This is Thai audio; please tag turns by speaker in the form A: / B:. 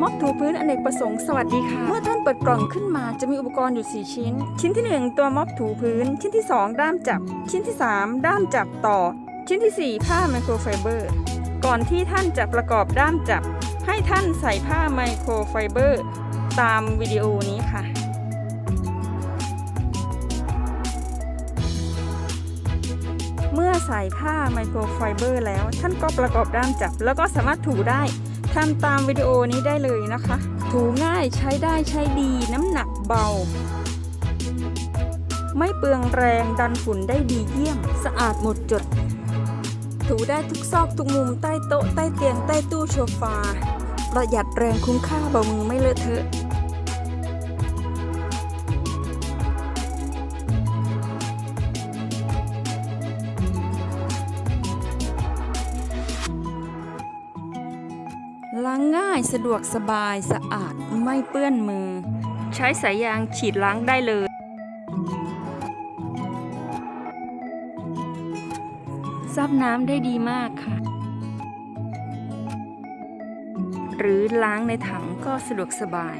A: ม็อบถูพื้นอเนกประสงค์สวัสดีค่ะ เมื่อท่านเปิดกล่องขึ้นมาจะมีอุปกรณ์อยู่ 4 ชิ้น ชิ้นที่ 1 ตัวม็อบถูพื้น ชิ้นที่ 2 ด้ามจับ ชิ้นที่ 3 ด้ามจับต่อ ชิ้นทีสี่ 4 ผ้าไมโครไฟเบอร์ ก่อนที่ท่านจะประกอบด้ามจับ ให้ท่านใส่ผ้าไมโครไฟเบอร์ตามวิดีโอนี้ค่ะเมื่อใส่ผ้าไมโครไฟเบอร์แล้ว ท่านก็ประกอบด้ามจับ แล้วก็สามารถถูได้ ทำตามวิดีโอนี้ได้เลยนะคะ ถูง่ายใช้ได้ใช้ดีน้ำหนักเบา ไม่เปลืองแรงดันฝุ่นได้ดีเยี่ยม สะอาดหมดจด ถูได้ทุกซอกทุกมุมใต้โต๊ะใต้เตียงใต้ตู้โซฟา ประหยัดแรงคุ้มค่าเบามือไม่เลอะเทอะ ล้างง่ายสะดวกสบายสะอาดไม่เปื้อนมือ ใช้สายยางฉีดล้างได้เลย ซับน้ำได้ดีมากค่ะ หรือล้างในถังก็สะดวกสบาย